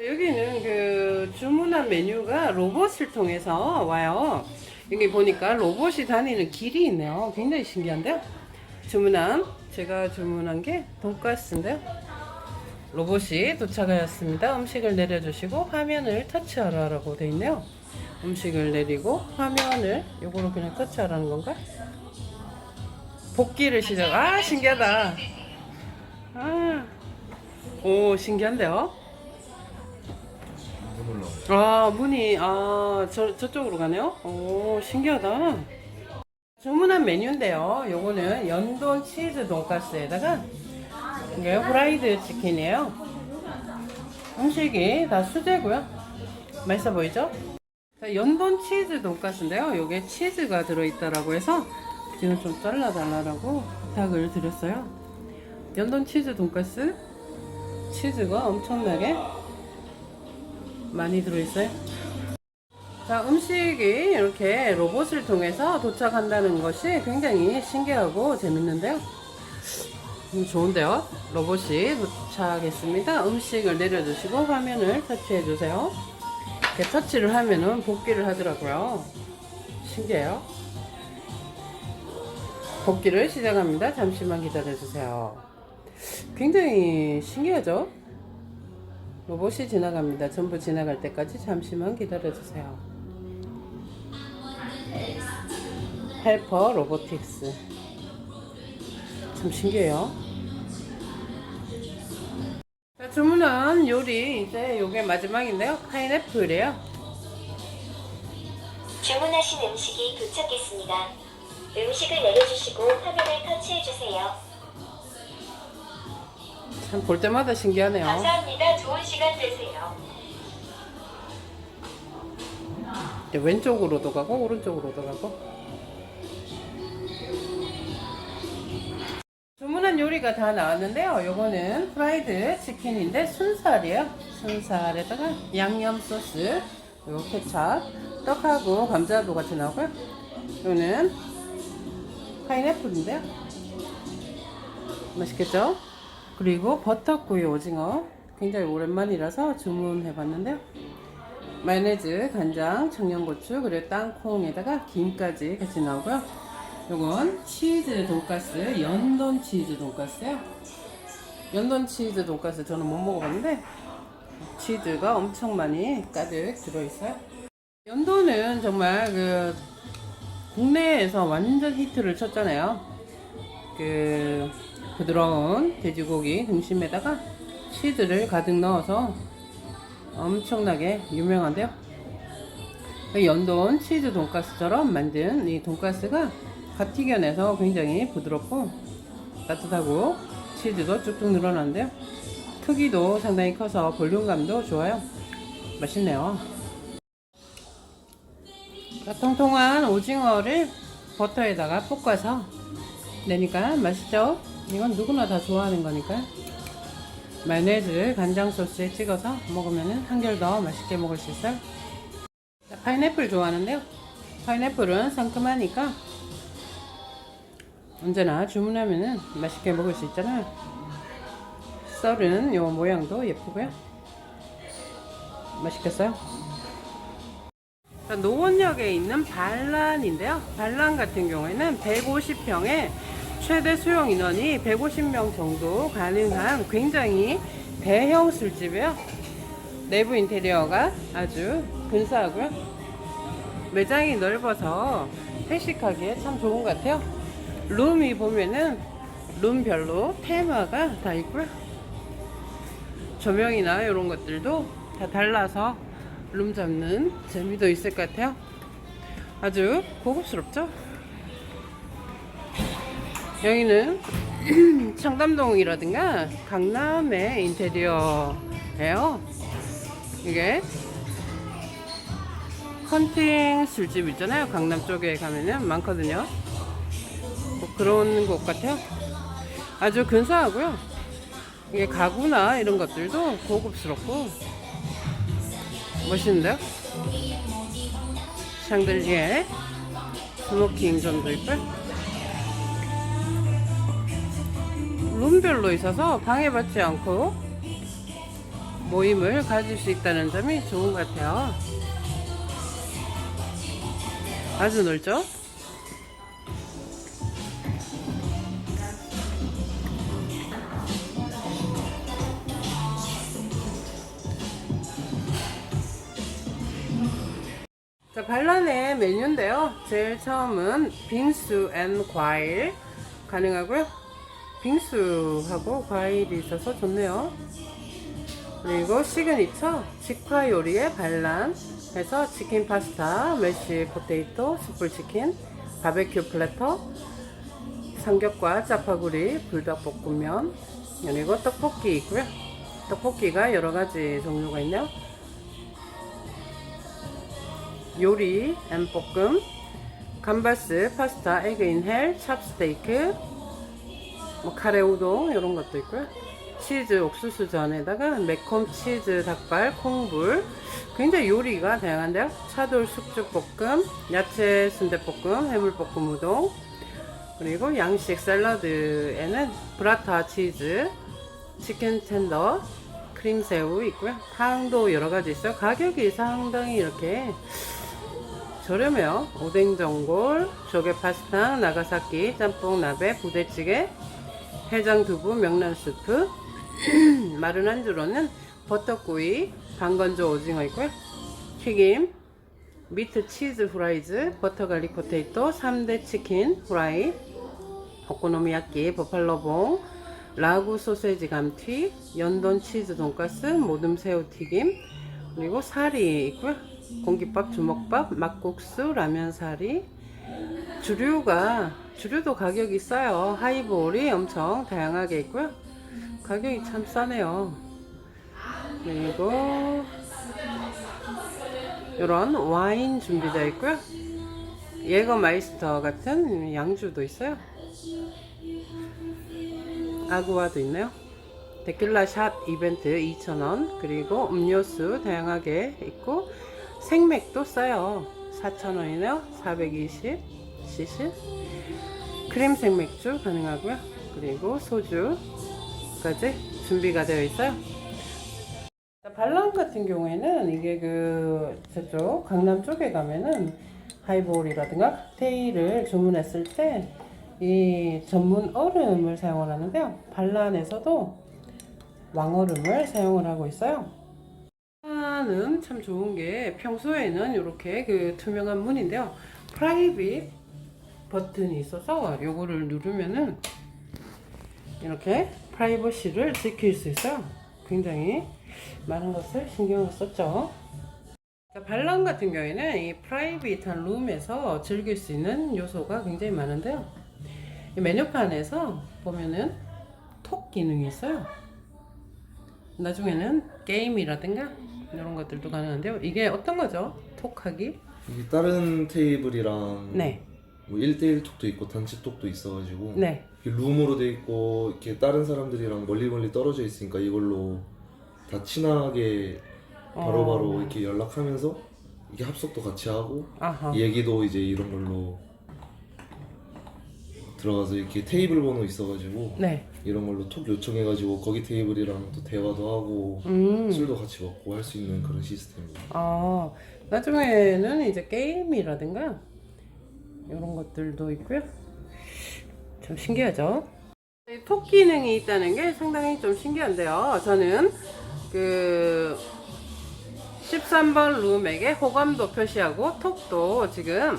여기는 그 주문한 메뉴가 로봇을 통해서 와요. 여기 보니까 로봇이 다니는 길이 있네요. 굉장히 신기한데요. 주문한 제가 주문한 게 돈가스인데요. 로봇이 도착하였습니다. 음식을 내려주시고 화면을 터치하라고 되어 있네요. 음식을 내리고 화면을 요거로 그냥 터치하라는 건가? 복귀를 시작. 아 신기하다. 아, 오 신기한데요. 문 올라. 아 문이 아저 저쪽으로 가네요. 오 신기하다. 주문한 메뉴인데요. 요거는 연돈 치즈 돈가스에다가 이게 후라이드 치킨이에요. 음식이 다 수제고요. 맛있어 보이죠? 자, 연돈 치즈 돈가스인데요. 요게 치즈가 들어있다라고 해서 지금 좀 잘라달라고 부탁을 드렸어요. 연돈 치즈 돈가스 치즈가 엄청나게 많이 들어있어요. 자, 음식이 이렇게 로봇을 통해서 도착한다는 것이 굉장히 신기하고 재밌는데요. 음, 좋은데요? 로봇이 도착했습니다. 음식을 내려주시고 화면을 터치해 주세요. 이렇게 터치를 하면은 복귀를 하더라고요. 신기해요. 복귀를 시작합니다. 잠시만 기다려 주세요. 굉장히 신기하죠? 로봇이 지나갑니다. 전부 지나갈 때까지 잠시만 기다려 주세요. 헬퍼 로보틱스. 참 신기해요. 자, 주문한 요리 이제 요게 마지막인데요. 파인애플이에요. 주문하신 음식이 도착했습니다. 음식을 내려주시고 화면을 터치해주세요. 참 볼 때마다 신기하네요. 감사합니다. 좋은 시간 되세요. 이제 왼쪽으로도 가고 오른쪽으로도 가고. 주문한 요리가 다 나왔는데요. 요거는 프라이드 치킨인데 순살이에요. 순살에다가 양념 소스, 그리고 케찹, 떡하고 감자도 같이 나오고요. 요거는 파인애플인데요. 맛있겠죠? 그리고 버터구이 오징어 굉장히 오랜만이라서 주문해봤는데요. 마요네즈, 간장, 청양고추, 그리고 땅콩에다가 김까지 같이 나오고요. 요건 치즈 돈가스, 연돈 치즈 돈가스요. 연돈 치즈 돈가스 저는 못 먹어봤는데 치즈가 엄청 많이 가득 들어있어요. 연돈은 정말 그 국내에서 완전 히트를 쳤잖아요. 그 부드러운 돼지고기 등심에다가 치즈를 가득 넣어서 엄청나게 유명한데요. 그 연돈 치즈 돈가스처럼 만든 이 돈가스가 갓 튀겨내서 굉장히 부드럽고 따뜻하고 치즈도 쭉쭉 늘어나는데요. 크기도 상당히 커서 볼륨감도 좋아요. 맛있네요. 자, 통통한 오징어를 버터에다가 볶아서 내니까 맛있죠? 이건 누구나 다 좋아하는 거니까. 마요네즈 간장 소스에 찍어서 먹으면 한결 더 맛있게 먹을 수 있어요. 자, 파인애플 좋아하는데요. 파인애플은 상큼하니까 언제나 주문하면은 맛있게 먹을 수 있잖아요. 썰은 요 모양도 예쁘고요. 맛있겠어요? 자, 노원역에 있는 반란인데요. 반란 같은 경우에는 150평에 최대 수용 인원이 150명 정도 가능한 굉장히 대형 술집이에요. 내부 인테리어가 아주 근사하고요. 매장이 넓어서 회식하기에 참 좋은 것 같아요. 룸이 보면은 룸별로 테마가 다 있고요. 조명이나 이런 것들도 다 달라서 룸 잡는 재미도 있을 것 같아요. 아주 고급스럽죠? 여기는 청담동이라든가 강남의 인테리어예요. 이게 헌팅 술집 있잖아요. 강남 쪽에 가면은 많거든요. 뭐 그런 곳 같아요. 아주 근사하고요. 이게 가구나 이런 것들도 고급스럽고 멋있는데요? 샹들리에 스모킹 점도 있고요. 룸별로 있어서 방해받지 않고 모임을 가질 수 있다는 점이 좋은 것 같아요. 아주 넓죠? 자, 반란의 메뉴인데요. 제일 처음은 빙수 앤 과일 가능하고요. 빙수하고 과일이 있어서 좋네요. 그리고 시그니처 직화 요리의 반란 해서 치킨 파스타, 메쉬 포테이토, 숯불 치킨, 바베큐 플래터, 삼겹과 짜파구리, 불닭볶음면, 그리고 떡볶이 있고요. 떡볶이가 여러 가지 종류가 있네요. 요리, 엠볶음, 감바스, 파스타, 에그 인헬, 찹스테이크, 뭐 카레 우동 이런 것도 있고요. 치즈 옥수수 전에다가 매콤 치즈 닭발, 콩불. 굉장히 요리가 다양한데요. 차돌 숙주 볶음, 야채 순대 볶음, 해물 볶음 우동. 그리고 양식 샐러드에는 브라타 치즈, 치킨 텐더, 크림 새우 있고요. 탕도 여러 가지 있어요. 가격이 상당히 이렇게 저렴해요. 오뎅 전골, 조개 파스타, 나가사키, 짬뽕 나베, 부대찌개, 해장 두부, 명란 스프, 마른 안주로는 버터구이, 방건조 오징어 있고요. 튀김, 미트 치즈 후라이즈, 버터 갈릭 포테이토, 3대 치킨 후라이, 오코노미야끼, 버팔로봉, 라구 소세지 감튀, 연돈 치즈 돈가스, 모듬 새우 튀김, 그리고 사리 있고요. 공깃밥, 주먹밥, 막국수, 라면 사리. 주류가 주류도 가격이 싸요. 하이볼이 엄청 다양하게 있고요. 가격이 참 싸네요. 그리고 이런 와인 준비되어 있고요. 예거마이스터 같은 양주도 있어요. 아구아도 있네요. 데킬라 샷 이벤트 2,000원 그리고 음료수 다양하게 있고 생맥도 싸요 4,000원이네요 420cc 크림 생맥주 가능하고요 그리고 소주까지 준비가 되어 있어요 자, 발람 같은 경우에는 이게 그 저쪽 강남 쪽에 가면은 하이볼이라든가 칵테일을 주문했을 때 이 전문 얼음을 사용을 하는데요. 반란에서도 왕얼음을 사용을 하고 있어요. 하나는 참 좋은 게 평소에는 이렇게 그 투명한 문인데요. 프라이빗 버튼이 있어서 요거를 누르면은 이렇게 프라이버시를 지킬 수 있어요. 굉장히 많은 것을 신경을 썼죠. 자, 반란 같은 경우에는 이 프라이빗한 룸에서 즐길 수 있는 요소가 굉장히 많은데요. 이 메뉴판에서 보면은 톡 기능이 있어요. 나중에는 게임이라든가 이런 것들도 가능한데요. 이게 어떤 거죠? 톡하기? 다른 테이블이랑 네. 뭐 1대1 톡도 있고 단체 톡도 있어가지고 네. 이렇게 룸으로 돼 있고 이렇게 다른 사람들이랑 멀리 멀리 떨어져 있으니까 이걸로 다 친하게 바로바로 어. 이렇게 연락하면서 이게 합석도 같이 하고 아하. 얘기도 이제 이런 걸로 들어가서 이렇게 테이블 번호 있어가지고 네. 이런 걸로 톡 요청해가지고 거기 테이블이랑 또 대화도 하고 음. 술도 같이 먹고 할 수 있는 그런 시스템입니다. 아, 나중에는 이제 게임이라든가 이런 것들도 있고요. 좀 신기하죠? 이톡 기능이 있다는 게 상당히 좀 신기한데요. 저는 그 13번 룸에게 호감도 표시하고 톡도 지금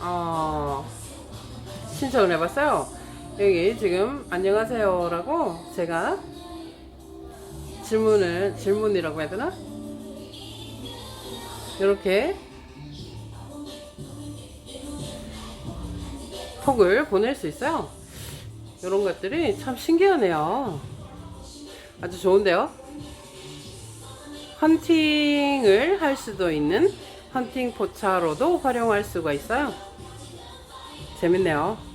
어, 신청을 해봤어요. 여기 지금 안녕하세요라고 제가 질문을 질문이라고 해야 되나? 이렇게 톡을 보낼 수 있어요. 이런 것들이 참 신기하네요. 아주 좋은데요? 헌팅을 할 수도 있는 헌팅 포차로도 활용할 수가 있어요. 재밌네요.